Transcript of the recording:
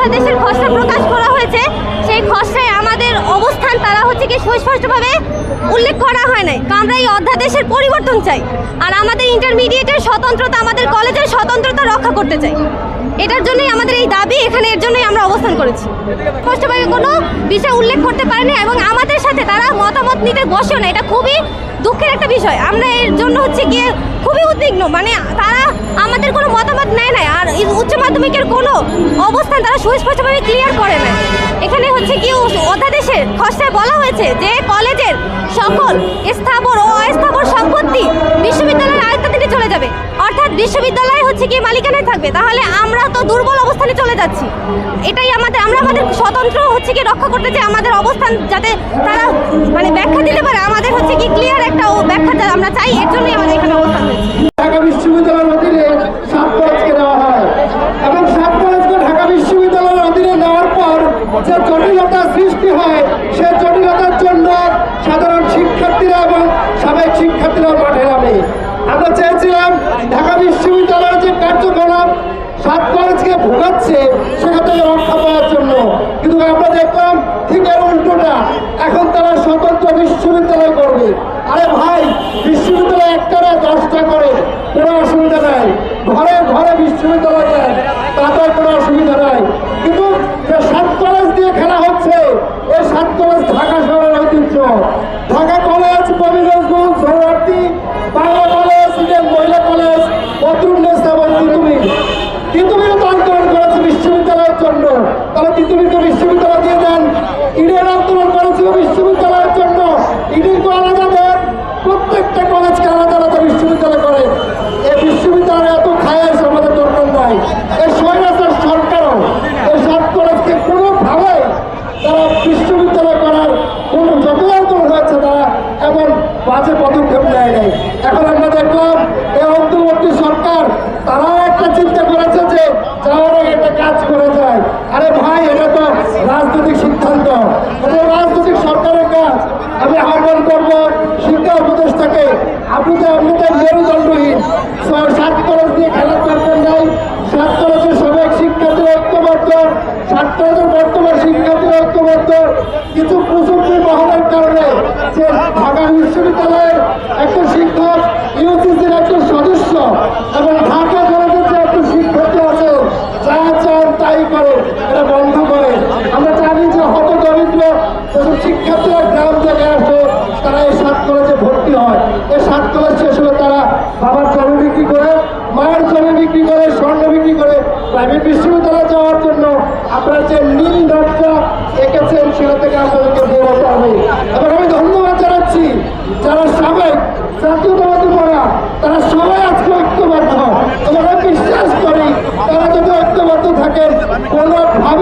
অধ্যাদেশের খসড়া প্রকাশ করা হয়েছে, সেই খসড়ায় আমাদের অবস্থান তারা হচ্ছে কি সুস্পষ্টভাবে উল্লেখ করা হয় নাই। তো আমরা এই অধ্যাদেশের পরিবর্তন চাই। আর আমাদের ইন্টারমিডিয়েটের স্বতন্ত্রতা, আমাদের কলেজের স্বতন্ত্রতা রক্ষা করতে চাই। এটার জন্যই আমাদের এই দাবি, এখানে এর জন্যই আমরা অবস্থান করেছি। স্পষ্টভাবে কোনো বিষয় উল্লেখ করতে পারেনি এবং আমাদের সাথে তারা মতামত নিতে বসেও না এটা খুবই দুঃখের একটা বিষয়। আমরা এর জন্য হচ্ছে গিয়ে খুবই উদ্বিগ্ন। মানে তারা আমাদের উচ্চ মাধ্যমিকের কোনো অবস্থান তারা সুস্পষ্টভাবে ক্লিয়ার করে না। এখানে হচ্ছে কি অধ্যাদেশের খসড়ায় বলা হয়েছে যে কলেজের সকল স্থাবর ও অস্থাবর সম্পত্তি বিশ্ববিদ্যালয়ের আয়ত্তাধীনে চলে যাবে। অর্থাৎ বিশ্ববিদ্যালয় হচ্ছে কি মালিকানায় থাকবে। তাহলে আমরা তো দুর্বল অবস্থানে চলে যাচ্ছি। এটাই আমাদের, আমরা আমাদের স্বতন্ত্র হচ্ছে কি রক্ষা করতে চাই, আমাদের অবস্থান যাতে তারা মানে ব্যাখ্যা দিতে পারে। আমাদের হচ্ছে কি ক্লিয়ার একটা ব্যাখ্যা আমরা চাই, এর জন্যই আমাদের এখানে অবস্থান হয়েছে ঢাকা বিশ্ববিদ্যালয়ের অধীনে সাত কলেজকে দেওয়া হয় এবং সাত কলেজকে ঢাকা বিশ্ববিদ্যালয়ের অধীনে নেওয়ার পর যে জটিলতা সৃষ্টি হয়, সে জটিলতার জন্য সাধারণ শিক্ষার্থীরা এবং সাবেক শিক্ষার্থীরা মাঠে নামে। আমরা চেয়েছিলাম ঢাকা বিশ্ববিদ্যালয়ের যে কার্যকলাপ সাত কলেজকে ভোগাচ্ছে, সেখান থেকে রক্ষা পাওয়ার জন্য কিন্তু আমরা দেখলাম ঠিক এর উল্টোটা এখন তারা স্বতন্ত্র বিশ্ববিদ্যালয় করবে আরে ভাই বিশ্ববিদ্যালয় একটা না দশটা করে কোনো অসুবিধা নাই ঘরে ঘরে বিশ্ববিদ্যালয় দেন তাতে কোনো অসুবিধা নাই কিন্তু যে সাত কলেজ দিয়ে খেলা হচ্ছে এই সাত কলেজ ঢাকা শহরের ঐতিহ্য Dhaka college কবিগঞ্জগঞ্জ Suhrawardy Bangla college Indian Mohila college Badrunnesa এবং তিতুমির তিতুমিরও তো আন্দোলন করেছে বিশ্ববিদ্যালয়ের জন্য। তাহলে তিতুমিরকে বিশ্ববিদ্যালয় দিয়ে দেন। ইডেন আন্দোলন বিশ্ববিদ্যালয়ের জন্য। ইডেনকে আলাদা প্রত্যেকটা কলেজকে আলাদা আলাদা বিশ্ববিদ্যালয় করে। এই বিশ্ববিদ্যালয় এত খায়াস আমাদের দরকার নাই। এই সব কলেজকে কোনোভাবে তারা বিশ্ববিদ্যালয় করার কোনো যত আন্দোলন হয়েছে তারা এমন বাজে পদক্ষেপ নেয় নাই এখন আমরা দেখলাম এই অন্তর্বর্তী সরকার তারাও একটা চিন্তা করেছে যে যাওয়ার আগে একটা কাজ করে যায় আরে ভাই এটা তো রাজনৈতিক সিদ্ধান্ত। এটা রাজনৈতিক সরকারের কাজ আমি আহ্বান করব শিক্ষা উপদেষ্টাকে আপনি তো আপনাদের মেরুদণ্ডহীন সাত কলেজ দিয়ে খেলার দরকার নাই। সাত কলেজের সাবেক শিক্ষার্থী ঐক্যবদ্ধ। সাত কলেজের বর্তমান শিক্ষার্থী ঐক্যবদ্ধ। কিছু প্রযুক্তি বহনের কারণে যে ঢাকা বিশ্ববিদ্যালয়ের একটা শিক্ষক ইউসিসির একজন সদস্য এবং ঢাকা কলেজের যে একটা শিক্ষার্থী আছে, যা চান তাই করে এটা বন্ধ করে আমরা জানি যে হত দরিদ্র যেসব শিক্ষার্থীরা গ্রাম থেকে আসে তারা এই সাত কলেজে হয়। এই সাত কলেজ শেষ হলে তারা বাবার জমি বিক্রি করে, মায়ের জমি বিক্রি করে, স্বর্ণ বিক্রি করে প্রাইভেট বিশ্ববিদ্যালয়ে যাওয়ার জন্য আপনারা যে নীল নকশা এঁকেছেন, সেটা থেকে আপনাদেরকে বেরোতে হবে। এবং আমি ধন্যবাদ জানাচ্ছি যারা সাবেক জাতীয়তাবাদী পড়া তারা সবাই আজকে ঐক্যবদ্ধ। এবং আমি বিশ্বাস করি, তারা যদি ঐক্যবদ্ধ থাকেন কোনোভাবেই